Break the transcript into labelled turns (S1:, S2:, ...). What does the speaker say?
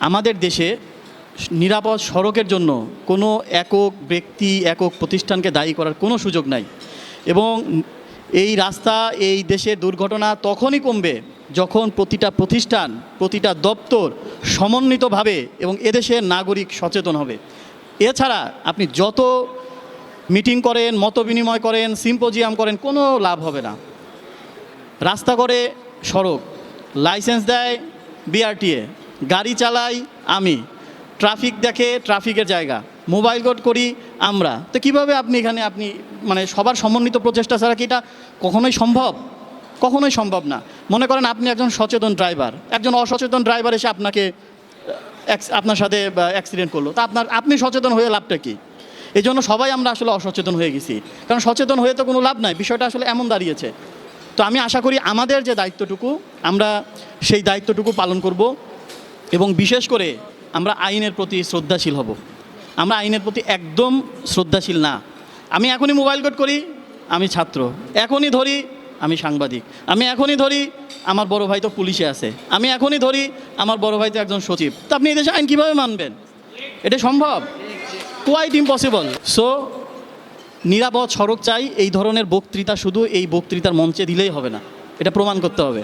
S1: আমাদের দেশে নিরাপদ সড়কের জন্য কোনো একক ব্যক্তি, একক প্রতিষ্ঠানকে দায়ী করার কোনো সুযোগ নাই। এবং এই রাস্তা, এই দেশের দুর্ঘটনা তখনই কমবে যখন প্রতিটা প্রতিষ্ঠান, প্রতিটা দপ্তর সমন্বিতভাবে এবং এদেশের নাগরিক সচেতন হবে। এছাড়া আপনি যত মিটিং করেন, মত বিনিময় করেন, সিম্পোজিয়াম করেন, কোনো লাভ হবে না। রাস্তা করে সড়ক, লাইসেন্স দেয় বিআরটিএ। গাড়ি চালাই আমি। ট্রাফিক দেখে ট্রাফিকের জায়গা। মোবাইল কোড করি আমরা। তো কীভাবে আপনি এখানে আপনি মানে সবার সমন্বিত প্রচেষ্টা ছাড়া কি এটা কখনোই সম্ভব? কখনোই সম্ভব না। মনে করেন আপনি একজন সচেতন ড্রাইভার। একজন অসচেতন ড্রাইভার এসে আপনাকে আপনার সাথে অ্যাক্সিডেন্ট করল। তা আপনার, আপনি সচেতন হয়ে লাভটা কি? এই জন্য সবাই আমরা আসলে অসচেতন হয়ে গেছি। কারণ সচেতন হয়ে তো কোনো লাভ নাই। বিষয়টা আসলে এমন দাঁড়িয়েছে। তো আমি আশা করি আমাদের যে দায়িত্বটুকু, আমরা সেই দায়িত্বটুকু পালন করব। এবং বিশেষ করে আমরা আইনের প্রতি শ্রদ্ধাশীল হব। আমরা আইনের প্রতি একদম শ্রদ্ধাশীল না। আমি এখনই মোবাইল কোড করি, আমি ছাত্র। এখনই ধরি, আমি সাংবাদিক। আমি এখনই ধরি, আমার বড় ভাই তো পুলিশে আছে। আমি এখনই ধরি, আমার বড় ভাই তো একজন সচিব। তো আপনি এদেশে আইন কীভাবে মানবেন? এটা সম্ভব? কোয়াইট ইম্পসিবল সো নিরাপদ সড়ক চাই, এই ধরনের বক্তৃতা শুধু এই বক্তৃতার মঞ্চে দিলেই হবে না। এটা প্রমাণ করতে হবে।